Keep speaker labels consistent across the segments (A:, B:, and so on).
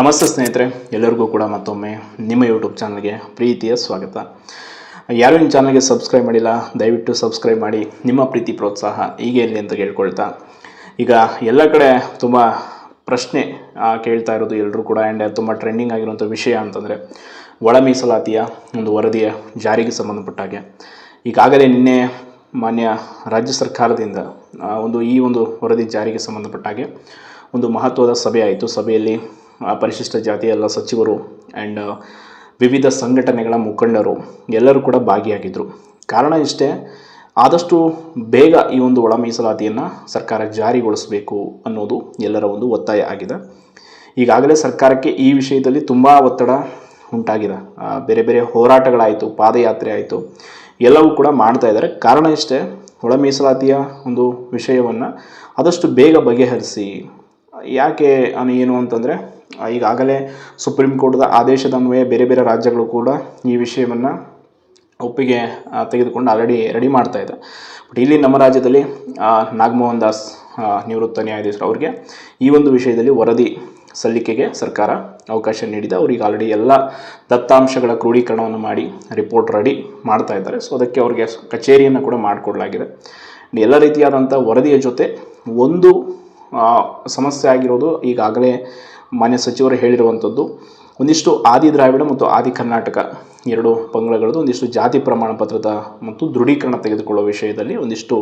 A: ನಮಸ್ತೆ ಸ್ನೇಹಿತರೆ, ಎಲ್ಲರಿಗೂ ಕೂಡ ಮತ್ತೊಮ್ಮೆ ನಿಮ್ಮ ಯೂಟ್ಯೂಬ್ ಚಾನಲ್ಗೆ ಪ್ರೀತಿಯ ಸ್ವಾಗತ. ಯಾರು ನಿಮ್ಮ ಚಾನಲ್ಗೆ ಸಬ್ಸ್ಕ್ರೈಬ್ ಮಾಡಿಲ್ಲ, ದಯವಿಟ್ಟು ಸಬ್ಸ್ಕ್ರೈಬ್ ಮಾಡಿ, ನಿಮ್ಮ ಪ್ರೀತಿ ಪ್ರೋತ್ಸಾಹ ಹೀಗೆ ಇರಲಿ ಅಂತ ಕೇಳ್ಕೊಳ್ತಾ. ಈಗ ಎಲ್ಲ ಕಡೆ ತುಂಬ ಪ್ರಶ್ನೆ ಕೇಳ್ತಾ ಇರೋದು ಎಲ್ಲರೂ ಕೂಡ ಆ್ಯಂಡ್ ತುಂಬ ಟ್ರೆಂಡಿಂಗ್ ಆಗಿರುವಂಥ ವಿಷಯ ಅಂತಂದರೆ, ಒಳ ಮೀಸಲಾತಿಯ ಒಂದು ವರದಿಯ ಜಾರಿಗೆ ಸಂಬಂಧಪಟ್ಟಾಗೆ ಈಗಾಗಲೇ ನಿನ್ನೆ ಮಾನ್ಯ ರಾಜ್ಯ ಸರ್ಕಾರದಿಂದ ಒಂದು ಈ ಒಂದು ವರದಿ ಜಾರಿಗೆ ಸಂಬಂಧಪಟ್ಟ ಹಾಗೆ ಒಂದು ಮಹತ್ವದ ಸಭೆ ಆಯಿತು. ಸಭೆಯಲ್ಲಿ ಪರಿಶಿಷ್ಟ ಜಾತಿ ಎಲ್ಲ ಸಚಿವರು ಆ್ಯಂಡ್ ವಿವಿಧ ಸಂಘಟನೆಗಳ ಮುಖಂಡರು ಎಲ್ಲರೂ ಕೂಡ ಭಾಗಿಯಾಗಿದ್ದರು ಕಾರಣ ಇಷ್ಟೇ, ಆದಷ್ಟು ಬೇಗ ಈ ಒಂದು ಒಳ ಮೀಸಲಾತಿಯನ್ನು ಸರ್ಕಾರ ಜಾರಿಗೊಳಿಸಬೇಕು ಅನ್ನೋದು ಎಲ್ಲರ ಒಂದು ಒತ್ತಾಯ ಆಗಿದೆ. ಈಗಾಗಲೇ ಸರ್ಕಾರಕ್ಕೆ ಈ ವಿಷಯದಲ್ಲಿ ತುಂಬ ಒತ್ತಡ ಉಂಟಾಗಿದೆ. ಬೇರೆ ಬೇರೆ ಹೋರಾಟಗಳಾಯಿತು, ಪಾದಯಾತ್ರೆ ಆಯಿತು, ಎಲ್ಲವೂ ಕೂಡ ಮಾಡ್ತಾ ಇದ್ದಾರೆ. ಕಾರಣ ಇಷ್ಟೇ, ಒಳ ಮೀಸಲಾತಿಯ ಒಂದು ವಿಷಯವನ್ನು ಆದಷ್ಟು ಬೇಗ ಬಗೆಹರಿಸಿ, ಯಾಕೆ ಏನು ಅಂತಂದರೆ ಈಗಾಗಲೇ ಸುಪ್ರೀಂ ಕೋರ್ಟ್ದ ಆದೇಶದ ಅನ್ವಯ ಬೇರೆ ಬೇರೆ ರಾಜ್ಯಗಳು ಕೂಡ ಈ ವಿಷಯವನ್ನು ಒಪ್ಪಿಗೆ ತೆಗೆದುಕೊಂಡು ಆಲ್ರೆಡಿ ರೆಡಿ ಮಾಡ್ತಾ ಇದೆ. ಬಟ್ ಇಲ್ಲಿ ನಮ್ಮ ರಾಜ್ಯದಲ್ಲಿ ನಾಗಮೋಹನ್ ದಾಸ್ ನಿವೃತ್ತ ನ್ಯಾಯಾಧೀಶರು ಅವರಿಗೆ ಈ ಒಂದು ವಿಷಯದಲ್ಲಿ ವರದಿ ಸಲ್ಲಿಕೆಗೆ ಸರ್ಕಾರ ಅವಕಾಶ ನೀಡಿದೆ. ಅವ್ರಿಗೆ ಆಲ್ರೆಡಿ ಎಲ್ಲ ದತ್ತಾಂಶಗಳ ಕ್ರೋಢೀಕರಣವನ್ನು ಮಾಡಿ ರಿಪೋರ್ಟ್ ರೆಡಿ ಮಾಡ್ತಾ ಇದ್ದಾರೆ. ಸೊ ಅದಕ್ಕೆ ಅವರಿಗೆ ಕಚೇರಿಯನ್ನು ಕೂಡ ಮಾಡಿಕೊಡಲಾಗಿದೆ. ಎಲ್ಲ ರೀತಿಯಾದಂಥ ವರದಿಯ ಜೊತೆ ಒಂದು ಸಮಸ್ಯೆ ಆಗಿರೋದು ಈಗಾಗಲೇ ಮಾನ್ಯ ಸಚಿವರು ಹೇಳಿರುವಂಥದ್ದು, ಒಂದಿಷ್ಟು ಆದಿ ದ್ರಾವಿಡ ಮತ್ತು ಆದಿ ಕರ್ನಾಟಕ ಎರಡು ಪಂಗಡಗಳದ್ದು ಒಂದಿಷ್ಟು ಜಾತಿ ಪ್ರಮಾಣ ಪತ್ರದ ಮತ್ತು ದೃಢೀಕರಣ ತೆಗೆದುಕೊಳ್ಳುವ ವಿಷಯದಲ್ಲಿ ಒಂದಿಷ್ಟು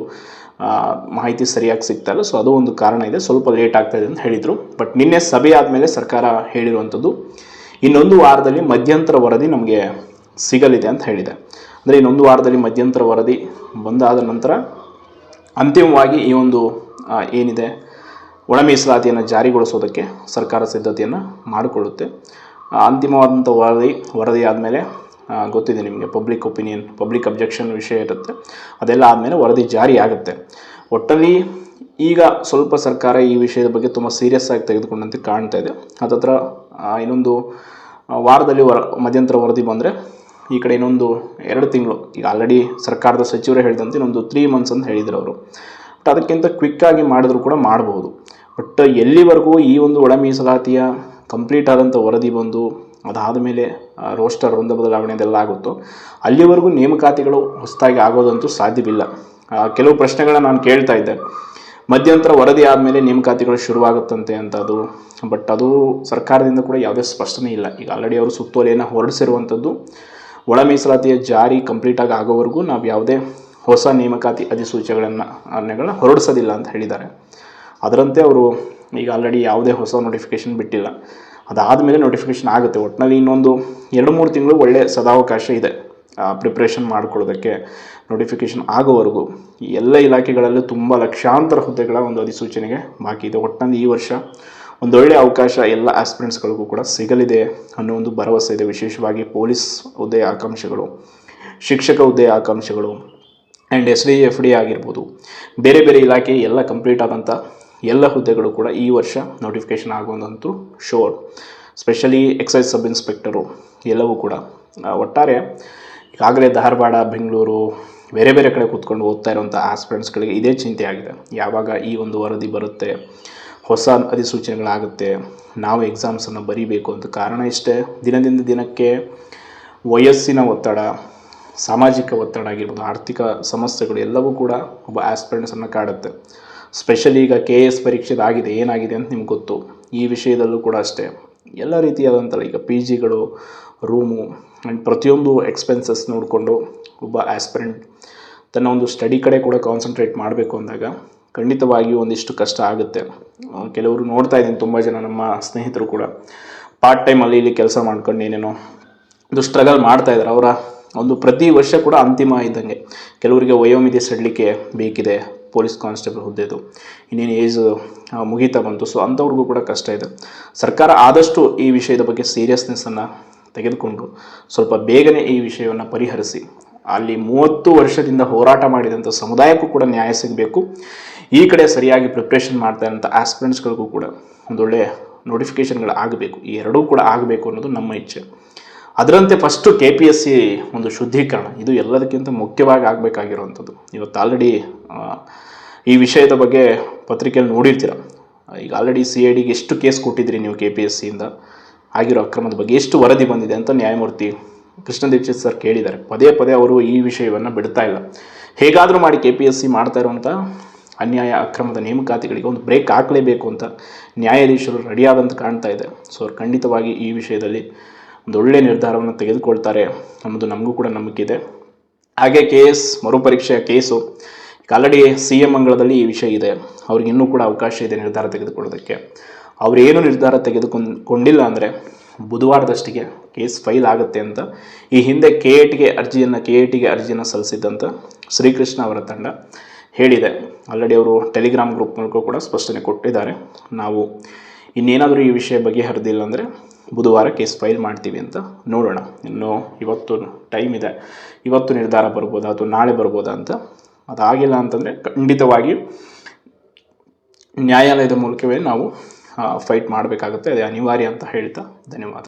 A: ಮಾಹಿತಿ ಸರಿಯಾಗಿ ಸಿಗ್ತಾ ಇಲ್ಲ. ಸೊ ಅದು ಒಂದು ಕಾರಣ ಇದೆ. ಸ್ವಲ್ಪ ಲೇಟ್ ಆಗ್ತಾ ಇದೆ ಅಂತ ಹೇಳಿದರು. ಬಟ್ ನಿನ್ನೆ ಸಭೆ ಆದಮೇಲೆ ಸರ್ಕಾರ ಹೇಳಿರುವಂಥದ್ದು, ಇನ್ನೊಂದು ವಾರದಲ್ಲಿ ಮಧ್ಯಂತರ ವರದಿ ನಮಗೆ ಸಿಗಲಿದೆ ಅಂತ ಹೇಳಿದೆ. ಅಂದರೆ ಇನ್ನೊಂದು ವಾರದಲ್ಲಿ ಮಧ್ಯಂತರ ವರದಿ ಬಂದಾದ ನಂತರ ಅಂತಿಮವಾಗಿ ಈ ಒಂದು ಏನಿದೆ ಒಳ ಮೀಸಲಾತಿಯನ್ನು ಜಾರಿಗೊಳಿಸೋದಕ್ಕೆ ಸರ್ಕಾರ ಸಿದ್ಧತೆಯನ್ನು ಮಾಡಿಕೊಳ್ಳುತ್ತೆ. ಅಂತಿಮವಾದಂಥ ವರದಿ ವರದಿ ಆದಮೇಲೆ ಗೊತ್ತಿದೆ ನಿಮಗೆ ಪಬ್ಲಿಕ್ ಒಪಿನಿಯನ್ ಪಬ್ಲಿಕ್ ಅಬ್ಜೆಕ್ಷನ್ ವಿಷಯ ಇರುತ್ತೆ. ಅದೆಲ್ಲ ಆದಮೇಲೆ ವರದಿ ಜಾರಿ ಆಗುತ್ತೆ. ಒಟ್ಟಲ್ಲಿ ಈಗ ಸ್ವಲ್ಪ ಸರ್ಕಾರ ಈ ವಿಷಯದ ಬಗ್ಗೆ ತುಂಬ ಸೀರಿಯಸ್ ಆಗಿ ತೆಗೆದುಕೊಂಡಂತೆ ಕಾಣ್ತಾ ಇದೆ. ಅದತ್ರ ಇನ್ನೊಂದು ವಾರದಲ್ಲಿ ವರ, ಮಧ್ಯಂತರ ವರದಿ ಬಂದರೆ ಈ ಕಡೆ ಇನ್ನೊಂದು ಎರಡು ತಿಂಗಳು, ಈಗ ಆಲ್ರೆಡಿ ಸರ್ಕಾರದ ಸಚಿವರು ಹೇಳಿದಂತೆ ಇನ್ನೊಂದು ತ್ರೀ ಮಂತ್ಸ್ ಅಂತ ಹೇಳಿದ್ರು ಅವರು. ಬಟ್ ಅದಕ್ಕಿಂತ ಕ್ವಿಕ್ಕಾಗಿ ಮಾಡಿದ್ರು ಕೂಡ ಮಾಡ್ಬೋದು. ಬಟ್ ಎಲ್ಲಿವರೆಗೂ ಈ ಒಂದು ಒಳ ಮೀಸಲಾತಿಯ ಕಂಪ್ಲೀಟ್ ಆದಂಥ ವರದಿ ಬಂದು ಅದಾದ ಮೇಲೆ ರೋಸ್ಟರ್ ವೃಂದ ಬದಲಾವಣೆ ಅದೆಲ್ಲ ಆಗುತ್ತೋ, ಅಲ್ಲಿವರೆಗೂ ನೇಮಕಾತಿಗಳು ಹೊಸದಾಗಿ ಆಗೋದಂತೂ ಸಾಧ್ಯವಿಲ್ಲ. ಕೆಲವು ಪ್ರಶ್ನೆಗಳನ್ನ ನಾನು ಕೇಳ್ತಾ ಇದ್ದೆ. ಮಧ್ಯಂತರ ವರದಿ ಆದಮೇಲೆ ನೇಮಕಾತಿಗಳು ಶುರುವಾಗುತ್ತಂತೆ ಅಂತ ಅದು ಬಟ್ ಅದು ಸರ್ಕಾರದಿಂದ ಕೂಡ ಯಾವುದೇ ಸ್ಪಷ್ಟನೆ ಇಲ್ಲ. ಈಗ ಆಲ್ರೆಡಿ ಅವರು ಸುತ್ತೋಲೆಯನ್ನು ಹೊರಡಿಸಿರುವಂಥದ್ದು ಒಳ ಮೀಸಲಾತಿಯ ಜಾರಿ ಕಂಪ್ಲೀಟಾಗಿ ಆಗೋವರೆಗೂ ನಾವು ಯಾವುದೇ ಹೊಸ ನೇಮಕಾತಿ ಅಧಿಸೂಚನೆಗಳನ್ನು ಹೊರಡಿಸೋದಿಲ್ಲ ಅಂತ ಹೇಳಿದ್ದಾರೆ. ಅದರಂತೆ ಅವರು ಈಗ ಆಲ್ರೆಡಿ ಯಾವುದೇ ಹೊಸ ನೋಟಿಫಿಕೇಷನ್ ಬಿಟ್ಟಿಲ್ಲ. ಅದಾದಮೇಲೆ ನೋಟಿಫಿಕೇಷನ್ ಆಗುತ್ತೆ. ಒಟ್ಟಿನಲ್ಲಿ ಇನ್ನೊಂದು ಎರಡು ಮೂರು ತಿಂಗಳು ಒಳ್ಳೆಯ ಸದಾವಕಾಶ ಇದೆ ಪ್ರಿಪ್ರೇಷನ್ ಮಾಡಿಕೊಳ್ಳೋದಕ್ಕೆ ನೋಟಿಫಿಕೇಷನ್ ಆಗೋವರೆಗೂ. ಈ ಎಲ್ಲ ಇಲಾಖೆಗಳಲ್ಲೂ ತುಂಬ ಲಕ್ಷಾಂತರ ಹುದ್ದೆಗಳ ಒಂದು ಅಧಿಸೂಚನೆಗೆ ಬಾಕಿ ಇದೆ. ಒಟ್ಟಿನಲ್ಲಿ ಈ ವರ್ಷ ಒಂದೊಳ್ಳೆಯ ಅವಕಾಶ ಎಲ್ಲ ಆಸ್ಪಿರೆಂಟ್ಸ್ಗಳಿಗೂ ಕೂಡ ಸಿಗಲಿದೆ ಅನ್ನೋ ಒಂದು ಭರವಸೆ ಇದೆ. ವಿಶೇಷವಾಗಿ ಪೊಲೀಸ್ ಹುದ್ದೆಯ ಆಕಾಂಕ್ಷೆಗಳು, ಶಿಕ್ಷಕ ಹುದ್ದೆಯ ಆಕಾಂಕ್ಷೆಗಳು and S D F D ಆಗಿರ್ಬೋದು, ಬೇರೆ ಬೇರೆ ಇಲಾಖೆ ಎಲ್ಲ ಕಂಪ್ಲೀಟ್ ಆದಂಥ ಎಲ್ಲ ಹುದ್ದೆಗಳು ಕೂಡ ಈ ವರ್ಷ notification ಆಗೋದಂತೂ sure specially excise sub inspector ಎಲ್ಲವೂ ಕೂಡ. ಒಟ್ಟಾರೆ ಈಗಾಗಲೇ ಧಾರವಾಡ, ಬೆಂಗಳೂರು ಬೇರೆ ಬೇರೆ ಕಡೆ ಕೂತ್ಕೊಂಡು ಓದ್ತಾ ಇರುವಂಥ ಆಸ್ಪಿರೆಂಟ್ಸ್ಗಳಿಗೆ ಇದೇ ಚಿಂತೆ ಆಗಿದೆ. ಯಾವಾಗ ಈ ಒಂದು ವರದಿ ಬರುತ್ತೆ, ಹೊಸ ಅಧಿಸೂಚನೆಗಳಾಗುತ್ತೆ, ನಾವು ಎಕ್ಸಾಮ್ಸನ್ನು ಬರೀಬೇಕು ಅಂತ ಕಾರಣ ಇಷ್ಟೇ. ದಿನದಿಂದ ದಿನಕ್ಕೆ ವಯಸ್ಸಿನ ಒತ್ತಡ, ಸಾಮಾಜಿಕ ಒತ್ತಡ ಆಗಿರ್ಬೋದು, ಆರ್ಥಿಕ ಸಮಸ್ಯೆಗಳು ಎಲ್ಲವೂ ಕೂಡ ಒಬ್ಬ ಆಸ್ಪಿರೆಂಟ್ಸನ್ನು ಕಾಡುತ್ತೆ. ಸ್ಪೆಷಲಿ ಈಗ ಕೆ ಎಸ್ ಪರೀಕ್ಷೆದಾಗಿದೆ ಏನಾಗಿದೆ ಅಂತ ನಿಮ್ಗೆ ಗೊತ್ತು. ಈ ವಿಷಯದಲ್ಲೂ ಕೂಡ ಅಷ್ಟೇ. ಎಲ್ಲ ರೀತಿಯಾದಂಥ ಈಗ ಪಿ ಜಿಗಳು ರೂಮು ಆ್ಯಂಡ್ ಪ್ರತಿಯೊಂದು ಎಕ್ಸ್ಪೆನ್ಸಸ್ ನೋಡಿಕೊಂಡು ಒಬ್ಬ ಆಸ್ಪಿರೆಂಟ್ ತನ್ನ ಒಂದು ಸ್ಟಡಿ ಕಡೆ ಕೂಡ ಕಾನ್ಸಂಟ್ರೇಟ್ ಮಾಡಬೇಕು ಅಂದಾಗ ಖಂಡಿತವಾಗಿಯೂ ಒಂದಿಷ್ಟು ಕಷ್ಟ ಆಗುತ್ತೆ. ಕೆಲವರು ನೋಡ್ತಾ ಇದ್ದೀನಿ, ತುಂಬ ಜನ ನಮ್ಮ ಸ್ನೇಹಿತರು ಕೂಡ. ಪಾರ್ಟ್ ಟೈಮಲ್ಲಿ ಇಲ್ಲಿ ಕೆಲಸ ಮಾಡ್ಕೊಂಡು ಏನೇನೋ ಒಂದು ಸ್ಟ್ರಗಲ್ ಮಾಡ್ತಾ ಇದ್ದಾರೆ ಅವರ ಒಂದು ಪ್ರತಿ ವರ್ಷ ಕೂಡ ಅಂತಿಮ ಇದ್ದಂಗೆ. ಕೆಲವರಿಗೆ ವಯೋಮಿತಿ ಸಡಲಿಕ್ಕೆ ಬೇಕಿದೆ. ಪೊಲೀಸ್ ಕಾನ್ಸ್ಟೇಬಲ್ ಹುದ್ದೆದು. ಇನ್ನೇನು ಏಜ್ ಮುಗೀತಾ ಬಂತು. ಸೊ ಅಂಥವ್ರಿಗೂ ಕೂಡ ಕಷ್ಟ ಇದೆ. ಸರ್ಕಾರ ಆದಷ್ಟು ಈ ವಿಷಯದ ಬಗ್ಗೆ ಸೀರಿಯಸ್ನೆಸ್ಸನ್ನು ತೆಗೆದುಕೊಂಡು ಸ್ವಲ್ಪ ಬೇಗನೆ ಈ ವಿಷಯವನ್ನು ಪರಿಹರಿಸಿ. ಅಲ್ಲಿ ಮೂವತ್ತು ವರ್ಷದಿಂದ ಹೋರಾಟ ಮಾಡಿದಂಥ ಸಮುದಾಯಕ್ಕೂ ಕೂಡ ನ್ಯಾಯ ಸಿಗಬೇಕು. ಈ ಕಡೆ ಸರಿಯಾಗಿ ಪ್ರಿಪ್ರೇಷನ್ ಮಾಡ್ತಾ ಇರೋಂಥ ಆಸ್ಪಿರೆಂಟ್ಸ್ಗಳಿಗೂ ಕೂಡ ಒಂದೊಳ್ಳೆ ನೋಟಿಫಿಕೇಷನ್ಗಳು ಆಗಬೇಕು. ಈ ಎರಡೂ ಕೂಡ ಆಗಬೇಕು ಅನ್ನೋದು ನಮ್ಮ ಇಚ್ಛೆ. ಅದರಂತೆ first K P S C ಒಂದು ಶುದ್ಧೀಕರಣ. ಇದು ಎಲ್ಲದಕ್ಕಿಂತ ಮುಖ್ಯವಾಗಿ ಆಗಬೇಕಾಗಿರುವಂಥದ್ದು. ಇವತ್ತು ಆಲ್ರೆಡಿ ಈ ವಿಷಯದ ಬಗ್ಗೆ ಪತ್ರಿಕೆಯಲ್ಲಿ ನೋಡಿರ್ತೀರ. ಈಗ ಆಲ್ರೆಡಿ ಸಿ ಐ ಡಿಗೆ ಎಷ್ಟು ಕೇಸ್ ಕೊಟ್ಟಿದ್ರಿ ನೀವು ಕೆ ಪಿ ಎಸ್ ಸಿಯಿಂದ ಆಗಿರೋ ಅಕ್ರಮದ ಬಗ್ಗೆ ಎಷ್ಟು ವರದಿ ಬಂದಿದೆ ಅಂತ ನ್ಯಾಯಮೂರ್ತಿ ಕೃಷ್ಣ ದೀಕ್ಷಿತ್ ಸರ್ ಕೇಳಿದ್ದಾರೆ. ಪದೇ ಪದೇ ಅವರು ಈ ವಿಷಯವನ್ನು ಬಿಡ್ತಾ ಇಲ್ಲ. ಹೇಗಾದರೂ ಮಾಡಿ ಕೆ ಪಿ ಎಸ್ ಸಿ ಮಾಡ್ತಾ ಇರುವಂಥ ಅನ್ಯಾಯ, ಅಕ್ರಮದ ನೇಮಕಾತಿಗಳಿಗೆ ಒಂದು ಬ್ರೇಕ್ ಹಾಕಲೇಬೇಕು ಅಂತ ನ್ಯಾಯಾಧೀಶರು ರೆಡಿಯಾದಂತ ಕಾಣ್ತಾ ಇದೆ. ಸೊ ಅವ್ರು ಖಂಡಿತವಾಗಿ ಈ ವಿಷಯದಲ್ಲಿ ಒಂದು ಒಳ್ಳೆಯ ನಿರ್ಧಾರವನ್ನು ತೆಗೆದುಕೊಳ್ತಾರೆ ಅನ್ನೋದು ನಮಗೂ ಕೂಡ ನಂಬಿಕೆ ಹಾಗೆ ಕೆ ಎಸ್ ಮರುಪರೀಕ್ಷೆಯ ಕೇಸು ಆಲ್ರೆಡಿ ಸಿ ಎಂ ಅಂಗಳದಲ್ಲಿ ಈ ವಿಷಯ ಇದೆ. ಅವ್ರಿಗೆ ಇನ್ನೂ ಕೂಡ ಅವಕಾಶ ಇದೆ ನಿರ್ಧಾರ ತೆಗೆದುಕೊಳ್ಳೋದಕ್ಕೆ. ಅವರೇನು ನಿರ್ಧಾರ ತೆಗೆದುಕೊಂಡು ಕೊಂಡಿಲ್ಲ ಅಂದರೆ ಬುಧವಾರದಷ್ಟಿಗೆ ಕೇಸ್ ಫೈಲ್ ಆಗುತ್ತೆ ಅಂತ. ಈ ಹಿಂದೆ ಕೆ ಎ ಟಿಗೆ ಅರ್ಜಿಯನ್ನು, ಕೆ ಎ ಅರ್ಜಿಯನ್ನು ಸಲ್ಲಿಸಿದ್ದಂಥ ಶ್ರೀಕೃಷ್ಣ ಅವರ ತಂಡ ಹೇಳಿದೆ. ಆಲ್ರೆಡಿ ಅವರು ಟೆಲಿಗ್ರಾಮ್ ಗ್ರೂಪ್ ಮೂಲಕ ಕೂಡ ಸ್ಪಷ್ಟನೆ ಕೊಟ್ಟಿದ್ದಾರೆ. ನಾವು ಇನ್ನೇನಾದರೂ ಈ ವಿಷಯ ಬಗೆಹರಿದಿಲ್ಲ ಅಂದರೆ ಬುಧವಾರ ಕೇಸ್ ಫೈಲ್ ಮಾಡ್ತೀವಿ ಅಂತ ನೋಡೋಣ. ಇನ್ನು ಇವತ್ತು ಟೈಮ್ ಇದೆ. ಇವತ್ತು ನಿರ್ಧಾರ ಬರ್ಬೋದಾ ಅಥವಾ ನಾಳೆ ಬರ್ಬೋದಾ ಅಂತ ಅದಾಗಿಲ್ಲ ಅಂತಂದರೆ ಖಂಡಿತವಾಗಿ ನ್ಯಾಯಾಲಯದ ಮೂಲಕವೇ ನಾವು ಫೈಟ್ ಮಾಡಬೇಕಾಗುತ್ತೆ. ಅದೇ ಅನಿವಾರ್ಯ ಅಂತ ಹೇಳ್ತಾ ಧನ್ಯವಾದ.